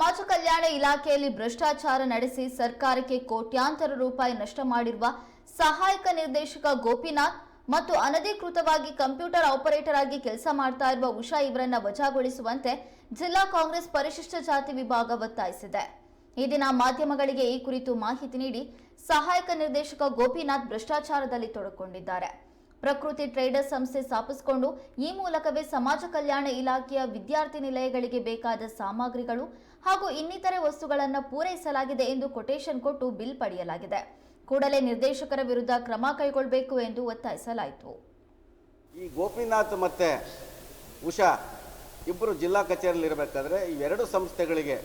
ಸಮಾಜ ಕಲ್ಯಾಣ ಇಲಾಖೆಯಲ್ಲಿ ಭ್ರಷ್ಟಾಚಾರ ನಡೆಸಿ ಸರ್ಕಾರಕ್ಕೆ ಕೋಟ್ಯಾಂತರ ರೂಪಾಯಿ ನಷ್ಟ ಮಾಡಿರುವ ಸಹಾಯಕ ನಿರ್ದೇಶಕ ಗೋಪಿನಾಥ್ ಮತ್ತು ಅನಧಿಕೃತವಾಗಿ ಕಂಪ್ಯೂಟರ್ ಆಪರೇಟರ್ ಆಗಿ ಕೆಲಸ ಮಾಡ್ತಾ ಇರುವ ಉಷಾ ಇವರನ್ನ ವಜಾಗೊಳಿಸುವಂತೆ ಜಿಲ್ಲಾ ಕಾಂಗ್ರೆಸ್ ಪರಿಶಿಷ್ಟ ಜಾತಿ ವಿಭಾಗ ಒತ್ತಾಯಿಸಿದೆ. ಈ ದಿನ ಮಾಧ್ಯಮಗಳಿಗೆ ಈ ಕುರಿತು ಮಾಹಿತಿ ನೀಡಿ ಸಹಾಯಕ ನಿರ್ದೇಶಕ ಗೋಪಿನಾಥ್ ಭ್ರಷ್ಟಾಚಾರದಲ್ಲಿ ತೊಡಕೊಂಡಿದ್ದಾರೆ. ಪ್ರಕೃತಿ ಟ್ರೇಡರ್ಸ್ ಸಂಸ್ಥೆ ಸ್ಥಾಪಿಸಿಕೊಂಡು ಈ ಮೂಲಕವೇ ಸಮಾಜ ಕಲ್ಯಾಣ ಇಲಾಖೆಯ ವಿದ್ಯಾರ್ಥಿ ನಿಲಯಗಳಿಗೆ ಬೇಕಾದ ಸಾಮಗ್ರಿಗಳು ಹಾಗೂ ಇನ್ನಿತರೆ ವಸ್ತುಗಳನ್ನು ಪೂರೈಸಲಾಗಿದೆ ಎಂದು ಕೊಟೇಶನ್ ಕೊಟ್ಟು ಬಿಲ್ ಪಡೆಯಲಾಗಿದೆ. ಕೂಡಲೇ ನಿರ್ದೇಶಕರ ವಿರುದ್ಧ ಕ್ರಮ ಕೈಗೊಳ್ಳಬೇಕು ಎಂದು ಒತ್ತಾಯಿಸಲಾಯಿತು. ಈ ಗೋಪಿನಾಥ್ ಮತ್ತೆ ಉಷಾ ಇಬ್ಬರು ಜಿಲ್ಲಾ ಕಚೇರಿಯಲ್ಲಿ ಇರಬೇಕಾದ್ರೆ ಇವೆರಡು ಸಂಸ್ಥೆಗಳಿಗೆ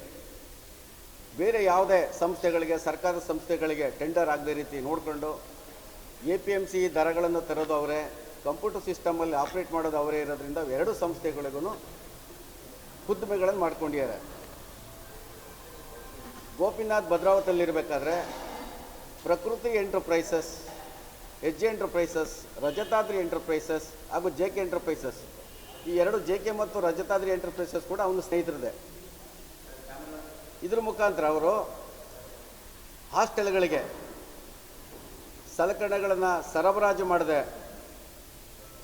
ಬೇರೆ ಯಾವುದೇ ಸಂಸ್ಥೆಗಳಿಗೆ, ಸರ್ಕಾರದ ಸಂಸ್ಥೆಗಳಿಗೆ ಟೆಂಡರ್ ಆಗದೇ ರೀತಿ ನೋಡಿಕೊಂಡು ಎ ಪಿ ಎಂ ಸಿ ದರಗಳನ್ನು ತರೋದು ಅವರೇ, ಕಂಪ್ಯೂಟರ್ ಸಿಸ್ಟಮಲ್ಲಿ ಆಪ್ರೇಟ್ ಮಾಡೋದು ಅವರೇ ಇರೋದ್ರಿಂದ ಎರಡು ಸಂಸ್ಥೆಗಳಿಗೂ ಹುದ್ದುಮೆಗಳನ್ನು ಮಾಡ್ಕೊಂಡಿದ್ದಾರೆ. Gopinath ಭದ್ರಾವತಲ್ಲಿರಬೇಕಾದ್ರೆ Prakruthi enterprises H J enterprises, Rajatadri enterprises ಹಾಗೂ ಜೆ ಕೆ ಎಂಟರ್ಪ್ರೈಸಸ್. ಈ ಎರಡು ಜೆ ಕೆ ಮತ್ತು ರಜತಾದ್ರಿ ಎಂಟರ್ಪ್ರೈಸಸ್ ಕೂಡ ಅವನು ಸ್ನೇಹಿತರಿದೆ. ಇದ್ರ ಮುಖಾಂತರ ಅವರು ಹಾಸ್ಟೆಲ್ಗಳಿಗೆ ಸಲಕರಣೆಗಳನ್ನು ಸರಬರಾಜು ಮಾಡದೆ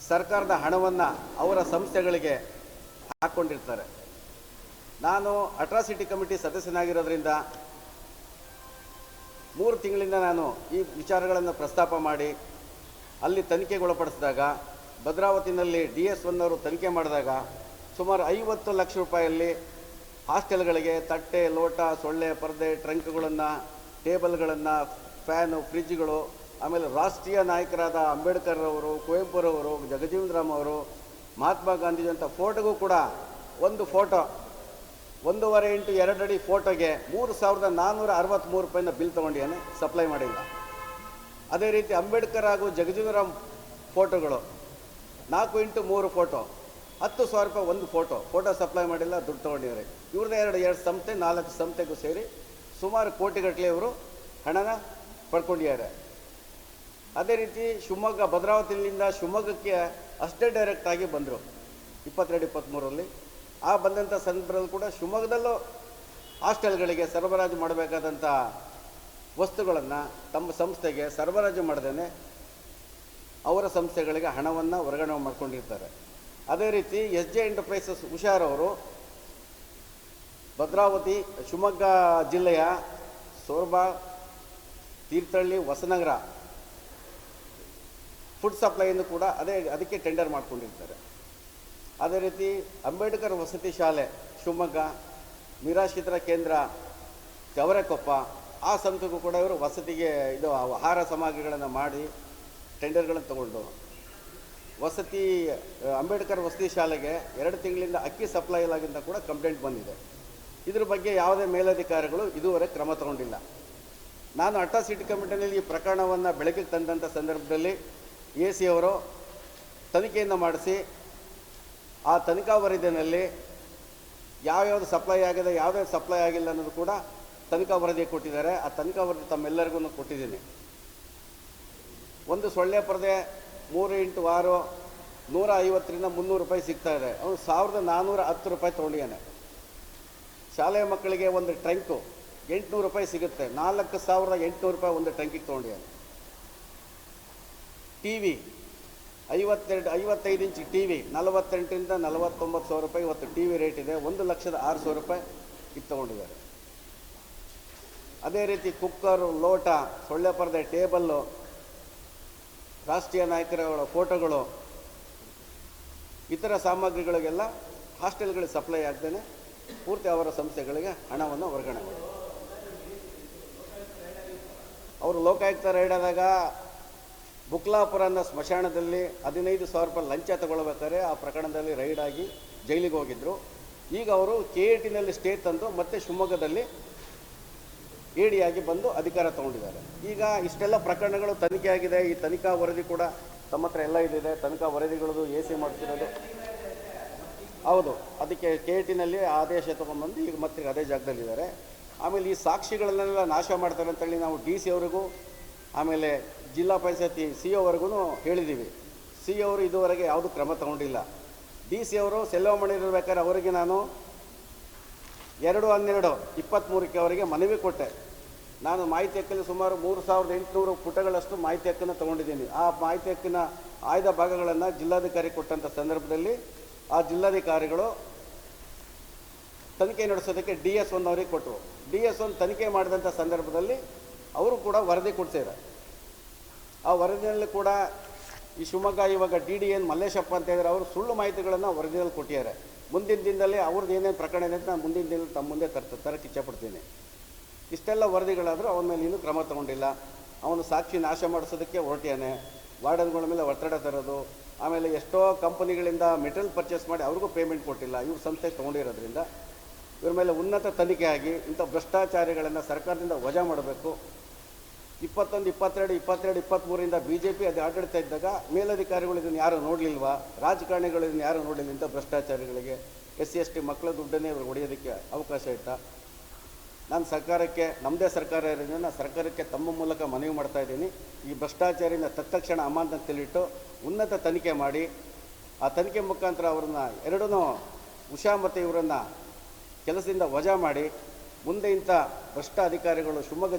ಸರ್ಕಾರದ ಹಣವನ್ನು ಅವರ ಸಂಸ್ಥೆಗಳಿಗೆ ಹಾಕ್ಕೊಂಡಿರ್ತಾರೆ ನಾನು ಅಟ್ರಾಸಿಟಿ ಕಮಿಟಿ ಸದಸ್ಯನಾಗಿರೋದ್ರಿಂದ ಮೂರು ತಿಂಗಳಿಂದ ನಾನು ಈ ವಿಚಾರಗಳನ್ನು ಪ್ರಸ್ತಾಪ ಮಾಡಿ, ಅಲ್ಲಿ ತನಿಖೆಗೊಳಪಡಿಸಿದಾಗ, ಭದ್ರಾವತಿನಲ್ಲಿ ಡಿ ಎಸ್ ಒನ್ ಅವರು ತನಿಖೆ ಮಾಡಿದಾಗ ಸುಮಾರು ಐವತ್ತು ಲಕ್ಷ ರೂಪಾಯಲ್ಲಿ ಹಾಸ್ಟೆಲ್ಗಳಿಗೆ ತಟ್ಟೆ, ಲೋಟ, ಸೊಳ್ಳೆ, ಪರದೆ, ಟ್ರಂಕ್ಗಳನ್ನು, ಟೇಬಲ್ಗಳನ್ನು, ಫ್ಯಾನು, ಫ್ರಿಜ್ಗಳು ಆಮೇಲೆ ರಾಷ್ಟ್ರೀಯ ನಾಯಕರಾದ ಅಂಬೇಡ್ಕರ್ ಅವರು ಕುವೆಂಪುರವರು ಜಗಜೀವನರಾಮ್ ಅವರು, ಮಹಾತ್ಮ ಗಾಂಧೀಜಿ ಅಂತ ಫೋಟೋಗೂ ಕೂಡ ಒಂದು ಫೋಟೋ, ಒಂದೂವರೆ ಇಂಟು ಎರಡು ಅಡಿ ಫೋಟೋಗೆ ಮೂರು ಸಾವಿರದ ನಾನ್ನೂರ ಅರವತ್ತ್ಮೂರು ರೂಪಾಯಿನ ಬಿಲ್ ತೊಗೊಂಡಿದ್ದಾನೆ ಸಪ್ಲೈ ಮಾಡಿಲ್ಲ. ಅದೇ ರೀತಿ ಅಂಬೇಡ್ಕರ್ ಹಾಗೂ ಜಗಜೀವರಾಮ್ ಫೋಟೋಗಳು, ನಾಲ್ಕು ಇಂಟು ಮೂರು ಫೋಟೋ, ಹತ್ತು ಸಾವಿರ ರೂಪಾಯಿ ಒಂದು ಫೋಟೋ ಫೋಟೋ ಸಪ್ಲೈ ಮಾಡಿಲ್ಲ, ದುಡ್ಡು ತೊಗೊಂಡಿದ್ದಾರೆ. ಇವ್ರದ್ದ ಎರಡು ಎರಡು ಸಂಸ್ಥೆ ನಾಲ್ಕು ಸಂಸ್ಥೆಗೂ ಸೇರಿ ಸುಮಾರು ಕೋಟಿಗಟ್ಟಲೆ ಅವರು ಹಣನ ಪಡ್ಕೊಂಡಿದ್ದಾರೆ. ಅದೇ ರೀತಿ ಶಿವಮೊಗ್ಗ ಭದ್ರಾವತಿಯಿಂದ ಶಿವಮೊಗ್ಗಕ್ಕೆ ಅಷ್ಟೇ ಡೈರೆಕ್ಟ್ ಆಗಿ ಬಂದರು. ಇಪ್ಪತ್ತೆರಡು ಇಪ್ಪತ್ತ್ಮೂರಲ್ಲಿ ಆ ಬಂದಂಥ ಸಂದರ್ಭದಲ್ಲಿ ಕೂಡ ಶಿವಮೊಗ್ಗದಲ್ಲೂ ಹಾಸ್ಟೆಲ್ಗಳಿಗೆ ಸರಬರಾಜು ಮಾಡಬೇಕಾದಂಥ ವಸ್ತುಗಳನ್ನು ತಮ್ಮ ಸಂಸ್ಥೆಗೆ ಸರಬರಾಜು ಮಾಡದೇನೆ ಅವರ ಸಂಸ್ಥೆಗಳಿಗೆ ಹಣವನ್ನು ವರ್ಗಾವಣೆ ಮಾಡ್ಕೊಂಡಿರ್ತಾರೆ. ಅದೇ ರೀತಿ ಎಸ್ ಜೆ ಎಂಟರ್ಪ್ರೈಸಸ್ ಹುಷಾರವರು ಭದ್ರಾವತಿ, ಶಿವಮೊಗ್ಗ ಜಿಲ್ಲೆಯ ಸೋರ್ಬಾ, ತೀರ್ಥಹಳ್ಳಿ, ಹೊಸನಗರ ಫುಡ್ ಸಪ್ಲೈಯನ್ನು ಕೂಡ ಅದೇ ಅದಕ್ಕೆ ಟೆಂಡರ್ ಮಾಡ್ಕೊಂಡಿರ್ತಾರೆ. ಅದೇ ರೀತಿ ಅಂಬೇಡ್ಕರ್ ವಸತಿ ಶಾಲೆ, ಶಿವಮೊಗ್ಗ ನಿರಾಶ್ರಿತರ ಕೇಂದ್ರ ಚವರೆಕೊಪ್ಪ ಆ ಸಂಸ್ಥೆಗೂ ಕೂಡ ಇವರು ವಸತಿಗೆ ಇದು ಆಹಾರ ಸಾಮಗ್ರಿಗಳನ್ನು ಮಾಡಿ ಟೆಂಡರ್ಗಳನ್ನು ತಗೊಂಡು ವಸತಿ, ಅಂಬೇಡ್ಕರ್ ವಸತಿ ಶಾಲೆಗೆ ಎರಡು ತಿಂಗಳಿಂದ ಅಕ್ಕಿ ಸಪ್ಲೈ ಇಲ್ಲಾಗಿಂದ ಕೂಡ ಕಂಪ್ಲೇಂಟ್ ಬಂದಿದೆ. ಇದ್ರ ಬಗ್ಗೆ ಯಾವುದೇ ಮೇಲಧಿಕಾರಿಗಳು ಇದುವರೆಗೆ ಕ್ರಮ ತಗೊಂಡಿಲ್ಲ. ನಾನು ಅಟ್ರಾಸಿಟಿ ಕಮಿಟಿನಲ್ಲಿ ಈ ಪ್ರಕರಣವನ್ನು ಬೆಳಕಿಗೆ ತಂದಂಥ ಸಂದರ್ಭದಲ್ಲಿ ಎ ಸಿ ಅವರು ತನಿಖೆಯನ್ನು ಮಾಡಿಸಿ ಆ ತನಿಖಾ ವರದಿಯಲ್ಲಿ ಯಾವ್ಯಾವ್ದು ಸಪ್ಲೈ ಆಗಿದೆ ಯಾವ್ಯಾವ ಸಪ್ಲೈ ಆಗಿಲ್ಲ ಅನ್ನೋದು ಕೂಡ ತನಿಖಾ ವರದಿ ಕೊಟ್ಟಿದ್ದಾರೆ. ಆ ತನಿಖಾ ವರದಿ ತಮ್ಮೆಲ್ಲರಿಗೂ ಕೊಟ್ಟಿದ್ದೀನಿ. ಒಂದು ಸೊಳ್ಳೆ ಪರದೆ ಮೂರು ಇಂಟು ಆರು ನೂರ ಐವತ್ತರಿಂದ ಮುನ್ನೂರು ರೂಪಾಯಿ ಸಿಗ್ತಾ ಇದೆ. ಅವನು ಸಾವಿರದ ನಾನ್ನೂರ ಹತ್ತು ರೂಪಾಯಿ ತೊಗೊಂಡಿದ್ದಾನೆ. ಶಾಲೆಯ ಮಕ್ಕಳಿಗೆ ಒಂದು ಟ್ರಂಕು ಎಂಟುನೂರು ರೂಪಾಯಿ ಸಿಗುತ್ತೆ. ನಾಲ್ಕು ಸಾವಿರದ ಎಂಟುನೂರು ರೂಪಾಯಿ ಒಂದು ಟ್ರಂಕಿಗೆ ತೊಗೊಂಡಿದ್ದಾನೆ. ಟಿ ವಿ ಐವತ್ತೆರಡು, ಐವತ್ತೈದು ಇಂಚ್ ಟಿ ವಿ ನಲವತ್ತೆಂಟರಿಂದ ನಲವತ್ತೊಂಬತ್ತು ಸಾವಿರ ರೂಪಾಯಿ ಇವತ್ತು ಟಿ ವಿ ರೇಟ್ ಇದೆ. ಒಂದು ಲಕ್ಷದ ಆರು ಸಾವಿರ ರೂಪಾಯಿ ಇದು ತೊಗೊಂಡಿದ್ದಾರೆ. ಅದೇ ರೀತಿ ಕುಕ್ಕರು, ಲೋಟ, ಸೊಳ್ಳೆ ಪರದೆ, ಟೇಬಲ್ಲು, ರಾಷ್ಟ್ರೀಯ ನಾಯಕರುಗಳ ಫೋಟೋಗಳು, ಇತರ ಸಾಮಗ್ರಿಗಳಿಗೆಲ್ಲ ಹಾಸ್ಟೆಲ್ಗಳಿಗೆ ಸಪ್ಲೈ ಆಗ್ದೇನೆ ಪೂರ್ತಿ ಅವರ ಸಂಸ್ಥೆಗಳಿಗೆ ಹಣವನ್ನು ವರ್ಗಾವಣೆ ಮಾಡಿ ಅವರು ಲೋಕಾಯುಕ್ತ ರೈಡ್ ಆದಾಗ ಬುಕ್ಲಾಪುರ ಅನ್ನೋ ಸ್ಮಶಾನದಲ್ಲಿ ಹದಿನೈದು ಸಾವಿರ ರೂಪಾಯಿ ಲಂಚ ತಗೊಳ್ಬೇಕಾದ್ರೆ ಆ ಪ್ರಕರಣದಲ್ಲಿ ರೈಡ್ ಆಗಿ ಜೈಲಿಗೆ ಹೋಗಿದ್ದರು ಈಗ ಅವರು ಕೆ ಎ ಟಿನಲ್ಲಿ ಸ್ಟೇ ತಂದು ಮತ್ತೆ ಶಿವಮೊಗ್ಗದಲ್ಲಿ ಏಡಿಯಾಗಿ ಬಂದು ಅಧಿಕಾರ ತಗೊಂಡಿದ್ದಾರೆ. ಈಗ ಇಷ್ಟೆಲ್ಲ ಪ್ರಕರಣಗಳು ತನಿಖೆ ಆಗಿದೆ. ಈ ತನಿಖಾ ವರದಿ ಕೂಡ ತಮ್ಮ ಹತ್ರ ಎಲ್ಲ ಇದಿದೆ. ತನಿಖಾ ವರದಿಗಳದು ಎ ಸಿ ಮಾಡ್ತಿರೋದು. ಹೌದು, ಅದಕ್ಕೆ ಕೆ ಎ ಟಿನಲ್ಲಿ ಆದೇಶ ತೊಗೊಂಡ್ಬಂದು ಈಗ ಮತ್ತೆ ಅದೇ ಜಾಗದಲ್ಲಿದ್ದಾರೆ. ಆಮೇಲೆ ಈ ಸಾಕ್ಷಿಗಳನ್ನೆಲ್ಲ ನಾಶ ಮಾಡ್ತಾರೆ ಅಂತೇಳಿ ನಾವು ಡಿ ಸಿ ಅವರಿಗೂ, ಆಮೇಲೆ ಜಿಲ್ಲಾ ಪಂಚಾಯತಿ ಸಿ ಒವರೆಗೂ ಹೇಳಿದ್ದೀವಿ. ಸಿ ಅವರು ಇದುವರೆಗೆ ಯಾವುದೂ ಕ್ರಮ ತಗೊಂಡಿಲ್ಲ. ಡಿ ಸಿ ಅವರು ಸೆಲ್ವಮಣಿ ಇರಬೇಕಾದ್ರೆ ಅವರಿಗೆ ನಾನು ಎರಡು ಹನ್ನೆರಡು ಇಪ್ಪತ್ತ್ಮೂರಕ್ಕೆ ಅವರಿಗೆ ಮನವಿ ಕೊಟ್ಟೆ. ನಾನು ಮಾಹಿತಿ ಹಕ್ಕಲ್ಲಿ ಸುಮಾರು ಮೂರು ಸಾವಿರದ ಎಂಟುನೂರು ಪುಟಗಳಷ್ಟು ಮಾಹಿತಿ ಹಕ್ಕನ್ನು ತೊಗೊಂಡಿದ್ದೀನಿ. ಆ ಮಾಹಿತಿ ಹಕ್ಕಿನ ಆಯ್ದ ಭಾಗಗಳನ್ನು ಜಿಲ್ಲಾಧಿಕಾರಿ ಕೊಟ್ಟಂಥ ಸಂದರ್ಭದಲ್ಲಿ ಆ ಜಿಲ್ಲಾಧಿಕಾರಿಗಳು ತನಿಖೆ ನಡೆಸೋದಕ್ಕೆ ಡಿ ಎಸ್ ಒನ್ ಅವರಿಗೆ ಕೊಟ್ಟರು. ಡಿ ಎಸ್ ಒನ್ ತನಿಖೆ ಮಾಡಿದಂಥ ಸಂದರ್ಭದಲ್ಲಿ ಅವರು ಕೂಡ ವರದಿ ಕೊಡ್ಸಿದ್ದಾರೆ. ಆ ವರದಿಯಲ್ಲಿ ಕೂಡ ಈ ಶಿವಮೊಗ್ಗ, ಇವಾಗ ಡಿ ಡಿ ಎನ್ ಮಲ್ಲೇಶಪ್ಪ ಅಂತ ಹೇಳಿದ್ರೆ ಅವರು ಸುಳ್ಳು ಮಾಹಿತಿಗಳನ್ನು ವರದಿಯಲ್ಲಿ ಕೊಟ್ಟಿದ್ದಾರೆ. ಮುಂದಿನ ದಿನದಲ್ಲಿ ಅವ್ರದ್ದು ಏನೇನು ಪ್ರಕರಣ ಇದೆ ಅಂತ ನಾನು ಮುಂದಿನ ದಿನದಲ್ಲಿ ತಮ್ಮ ಮುಂದೆ ತರ್ತ ತರಕ್ಕೆ ಇಚ್ಛಪಡ್ತೀನಿ ಇಷ್ಟೆಲ್ಲ ವರದಿಗಳಾದರೂ ಅವನ ಮೇಲೆ ಇನ್ನೂ ಕ್ರಮ ತಗೊಂಡಿಲ್ಲ. ಅವನು ಸಾಕ್ಷಿ ನಾಶ ಮಾಡಿಸೋದಕ್ಕೆ ಹೊರಟಿಯಾನೆ ವಾರ್ಡನ್ಗಳ ಮೇಲೆ ಒತ್ತಡ ತರೋದು, ಆಮೇಲೆ ಎಷ್ಟೋ ಕಂಪನಿಗಳಿಂದ ಮೆಟೀರಿಯಲ್ ಪರ್ಚೇಸ್ ಮಾಡಿ ಅವ್ರಿಗೂ ಪೇಮೆಂಟ್ ಕೊಟ್ಟಿಲ್ಲ. ಇವ್ರ ಸಂಸ್ಥೆ ತೊಗೊಂಡಿರೋದ್ರಿಂದ ಇವ್ರ ಮೇಲೆ ಉನ್ನತ ತನಿಖೆ ಆಗಿ ಇಂಥ ಭ್ರಷ್ಟಾಚಾರಿಗಳನ್ನು ಸರ್ಕಾರದಿಂದ ವಜಾ ಮಾಡಬೇಕು. ಇಪ್ಪತ್ತೊಂದು, ಇಪ್ಪತ್ತೆರಡು ಇಪ್ಪತ್ತೆರಡು ಇಪ್ಪತ್ತ್ಮೂರಿಂದ ಬಿ ಜೆ ಪಿ ಅದು ಆಡಳಿತ ಇದ್ದಾಗ ಮೇಲಧಿಕಾರಿಗಳು ಇದನ್ನು ಯಾರು ನೋಡಲಿಲ್ವಾ? ರಾಜಕಾರಣಿಗಳು ಇದನ್ನು ಯಾರು ನೋಡಲಿಲ್ಲ ಇಂಥ ಭ್ರಷ್ಟಾಚಾರಿಗಳಿಗೆ? ಎಸ್ ಸಿ ಎಸ್ ಟಿ ಮಕ್ಕಳ ದುಡ್ಡನ್ನೇ ಇವರು ಹೊಡೆಯೋದಕ್ಕೆ ಅವಕಾಶ ಇತ್ತಾ? ನಾನು ಸರ್ಕಾರಕ್ಕೆ ನಮ್ಮದೇ ಸರ್ಕಾರ ಇರೋದ್ರಿಂದ ನಾನು ಸರ್ಕಾರಕ್ಕೆ ತಮ್ಮ ಮೂಲಕ ಮನವಿ ಮಾಡ್ತಾ ಇದ್ದೀನಿ. ಈ ಭ್ರಷ್ಟಾಚಾರಿನ ತತ್ಕ್ಷಣ ಅಮಾನತಿಲಿಟ್ಟು ಉನ್ನತ ತನಿಖೆ ಮಾಡಿ, ಆ ತನಿಖೆ ಮುಖಾಂತರ ಅವ್ರನ್ನ ಎರಡೂ ಉಷಾ ಮತ್ತು ಇವರನ್ನು ಕೆಲಸದಿಂದ ವಜಾ ಮಾಡಿ, ಮುಂದೆ ಇಂಥ ಭ್ರಷ್ಟ ಅಧಿಕಾರಿಗಳು ಶಿವಮೊಗ್ಗ